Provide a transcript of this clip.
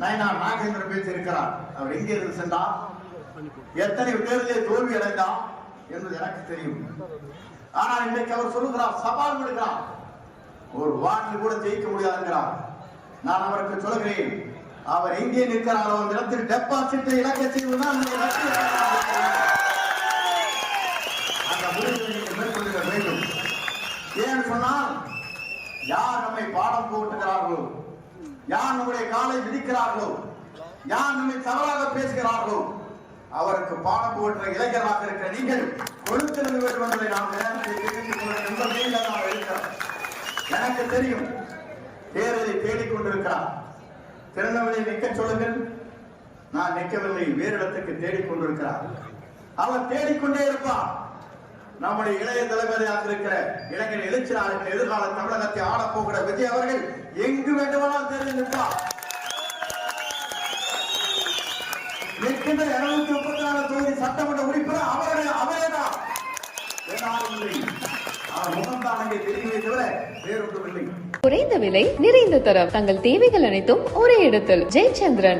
நயனார் நாகேந்திர பேச்சு இருக்கிறார். அவர் எங்கே இருந்து சென்றார்? எத்தனை தேர்தலில் தோல்வி அடைந்தார் என்பது எனக்கு தெரியும். ஆனால் இன்றைக்கு அவர் சொல்லுகிறார் சவால் விடுகிறார். ஒரு வார்டில் கூட ஜெயிக்க முடியாதுங்கிறார் நான் அவருக்கு சொல்கிறேன் அவர் எங்கே நிற்கிறாரோ அந்த இடத்தில் டெபாசிட் இலக்க செய்வதுதான் அந்த முடிவை நீங்கள் மேற்கொள்ள வேண்டும். ஏன்னு சொன்னால் யார் நம்மை பாடம் போட்டுகிறார்களோ யார் நம்முடைய காலை விதிக்கிறார்களோ யார் நம்மை தவறாக பேசுகிறார்களோ அவருக்கு பாடம் போன்ற இளைஞராக இருக்கிற நீங்கள் கொடுத்திருக்க வேண்டும் என்பதை நாம் நேரத்தில் இருக்கிறோம் எனக்கு தெரியும் தேர்தலை தேடிக்கொண்டிருக்கிறார் திறந்தவரை நிற்க சொல்லுங்கள். நான் நிற்கவில்லை வேறு இடத்துக்கு தேடிக்கொண்டிருக்கிறார் அவர் தேடிக்கொண்டே இருப்பார். நம்முடைய இளைய தலைவராக இருக்கிற இளைஞர் எழுச்சியாளர்கள் எதிர்கால தமிழகத்தை ஆளப்போகிற விஜய் அவர்கள் எங்கு வேண்டுமானால் தெரிந்து நிற்பார். நிற்கின்ற இருநூத்தி முப்பத்தி நாலு தொகுதி சட்டமன்ற உறுப்பினர் அவருடைய குறைந்த விலை நிறைந்த தரம். தங்கள் தேவைகள் அனைத்தும் ஒரே இடத்தில். ஜெயச்சந்திரன்.